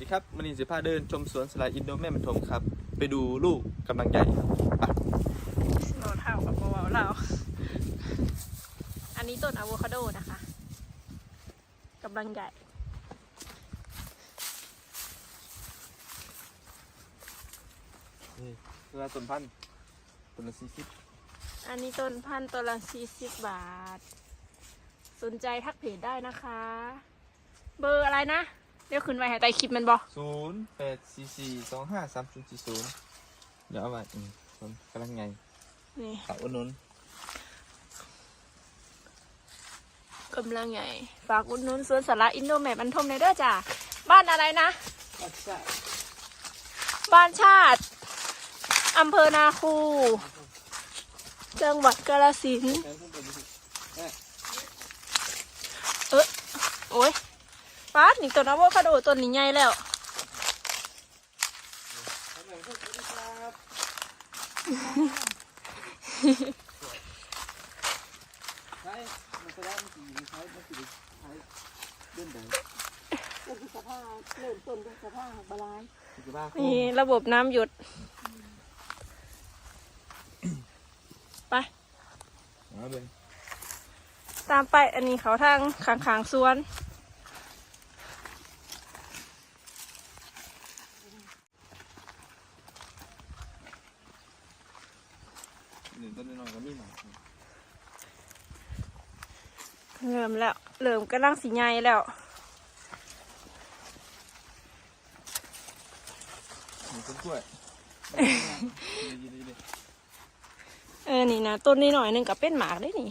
ดีครับมันนี้สิพาเดินชมสวนสลายอินโดแม่บรรทมครับ ไปดูลูกกำลังใหญ่ครับไปเราเท่ากับเบาๆเรา อันนี้ต้นอะโวคาโดนะคะกำลังใหญ่นี่เวลาต้นพันธุ์ต้นละสี่สิบอันนี้ต้นพันธุ์ตัวละสี่สิบบาท สนใจทักเพจได้นะคะ เบอร์อะไรนะ เดี๋ยวขึ้นไว้ให้ใต้คลิปมันบอศูนย์แปดสี่สี่สองห้าสามศูนย์สี่ศูนย์เดี๋ยวเอาไว้อืมต้นกำลังใหญ่นี่ขาอุดหนุนกำลังใหญ่ ฝากอุดหนุนสวนสาระอินโดแมบันทมในเด้อจ้าบ้านอะไรนะ บ้านชาติอำเภอนาคู จังหวัดกาฬสินธุ์เออโอ้ย ป้าดนี่ต้นอะโวคาโดต้นนี้ใหญ่แล้วใช่มันจะได้มันสีใช้มันสีใช้เดินเดินก็คือสภาพเริ่มต้นด้วยสภาพบาลานซ์คือบ้านี่ระบบน้ำหยุดไปเอาเลยตามไปอันนี้เขาทางขางขางๆสวนหนึ่งต้นน้อยๆก็มีหมา เริ่มแล้ว เริ่มกำลังสีใหญ่แล้วหนึ่งต้นกล้วยดีดีดีเออ นี่นะต้นนี้หน่อยหนึงกับเป็นหมากได้นี่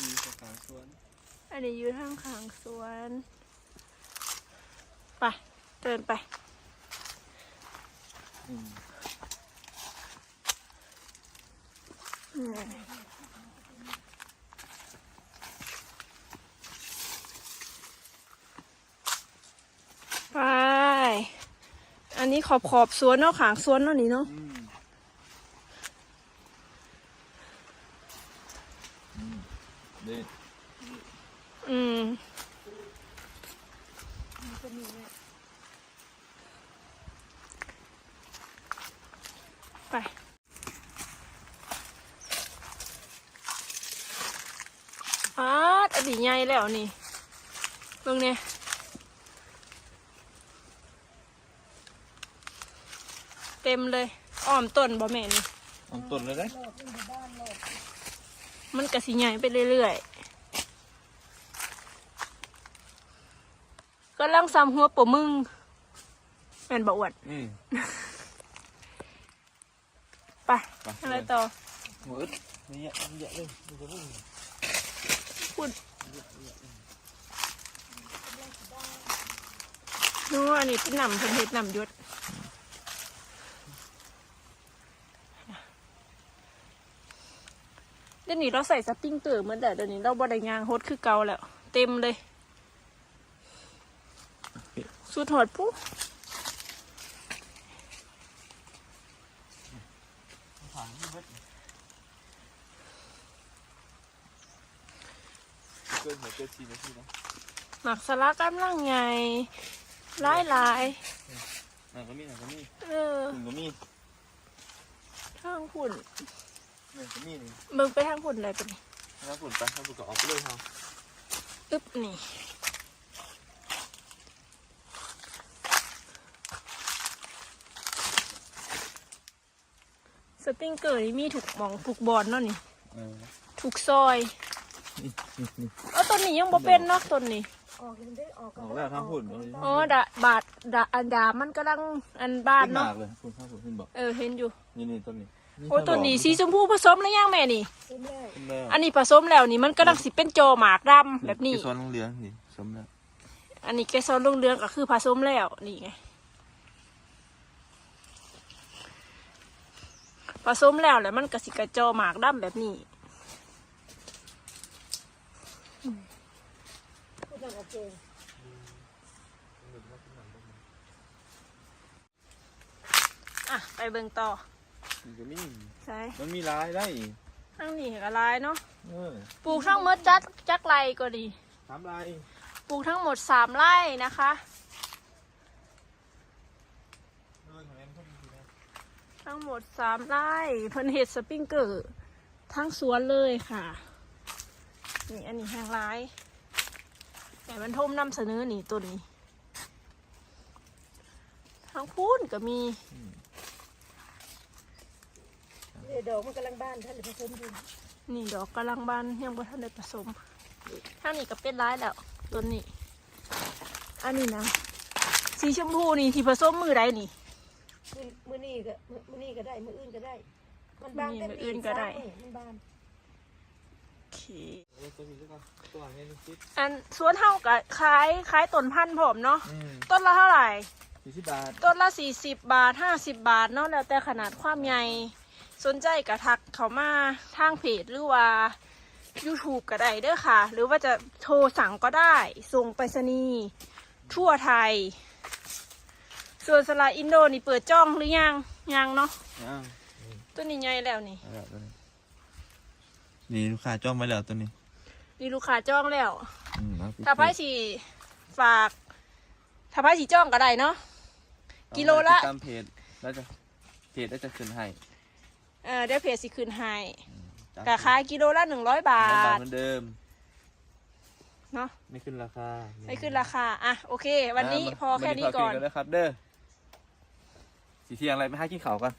ดีสถานสวนอันนี้อยู่ทางขางสวน ไป เดินไปอืม ไป อันนี้ขอบขอบสวนเนาะขางสวนเนาะนี่เนาะอืมอืมดีอืมไปอาดอดีใหญ่แล้วนี่เบิ่งเนี่ย ต็มเลย อ้อมต้นบ่แม่นี่เอาต้นเลยได้มันกะสิใหญ่ไปเรื่อยๆก็ลังซ้ำหัวปะมึงแม่นบ่อวดอืมไปไปอะไรต่อหมดนี่เยอะนี่เยอะเลยดูจะไม่มีพูดนู้นอันนี้เป็นหนำเป็นเห็ดหนำยศ ดี๋ยวนี้เราใส่สปริงเกอร์เหมือนแต่เดี๋ยวนี้เราบไดยางโฮดคือเก่าแล้ว เต็มเลย สุดหอดปุ๊ผ่านที่เบิดเกินหัวเกินสี่นาทีนะหมักสลักกำลังไงหลายหลายหนังก็มีหนังก็มีๆเออ ถึงก็มีทางฝุ่นห นังก็มีนี่มึงไปทางฝุ่นเลยปะนี่ถ้าฝุ่นไปถ้าฝุ่นก็ออกไปเลยครับอึ๊บนี่สปริงเกอร์นี่มีถูกหมองถูกบอลเนาะนี่เออถูกซอยเออต้นนี้ยังบ่เป็นเนาะต้นนี้ ออกยังได้ออกออกแล้วทางฝุ่นอ๋อดาบาดดาอันดามันกำลังอันบานขึ้นเนาะมากเลยฝุ่นข้างฝุ่นขึ้นบอกเออเห็นอยู่นี่นี่ต้นนี้โอ้ต้นนี้สีชมพูผสมแล้วยังแม่นี่ซุ้มแรกขึ้นแล้วอันนี้ผสมแล้วนี่มันกำลังสิเป็นโจหมากดำแบบนี้ที่ซ้อนเหลืองๆนี่สมแล้วอันนี้แกซอนลุงเรืองก็คือผสมแล้วนี่ไงผสมแล้วแล้วมันก็สิกระโจหมากดำแบบนี้ นังกระโปงอะไปเบิ่งต่อมันก็มีใช่มันมีลายได้ทั้งนี่ก็หลายเนาะปลูกทั้งเมดจักจักไรก็ดี สามไร่ปลูกทั้งหมดสามไร่นะคะทั้งหมดสามไร่เพิ่นเห็ดสปริงเกอร์ ทั้งสวนเลยค่ะ นี่อันนี้แหงร้าย แต่มันทมนำเสนอนี่ตัวนี้ทั้งพูนก็มีเนี่ยดอกมันกำลังบ้านท่านเลยผสมอยู่นี่ดอกกำลังบานยังบ่ทันได้ผสมทางนี้ก็เป็นร้ายแล้วต้นนี้อันนี้นะสีชมพูนี่ที่ผสมมือใดนี่มือมือนี่ก็มือมือนี่ก็ได้มืออื่นก็ได้ มันบานมือเต็มอื่นก็ได้สามมื้อมันบานโอเคเออตัวนี้ก็ตัวนี้นี่คิดอันสวนเฮาก็ขายขายต้นพันธุ์ผมเนาะอืมต้นละเท่าไหร่สี่สิบบาท ต้นละสี่สิบบาทห้าสิบบาทเนาะแล้วแต่ขนาดความใหญ่สนใจกระทักเขามาทางเพจหรือว่า YouTube ก็ได้เด้อค่ะ หรือว่าจะโทรสั่งก็ได้ ส่งไปรษณีย์ทั่วไทย ส่วนสลาอินโดนี่เปิดจ้องหรือยังยังเนาะอ้าวตัวนี้ใหญ่แล้วนี่เอาละตัว นี้นี่ลูกค้าจ้องไว้แล้วตัวนี้ นี่ลูกค้าจ้องแล้ว อืมเอไปถ้าไพ่สีฝาก ถ้าไพ่สีจ้องก็ได้เนาะ กิโลละ ติดตามเพจแล้วจะเพจแล้วจะขึ้นให้เออเดี๋ยวเพจสิคืนให้จ้ะกะขายกิโลละหนึ่งร้อยบาร้อยบาททเหมือนเดิม เนาะไม่ขึ้นราคาไม่ขึ้นราคา อะ โอเค วันนี้าพอแค่นี้ก่อน วัขบคุณแล้วครับ เด้อสีเที่ยงอะไรไม่ให้กินเขาวกัน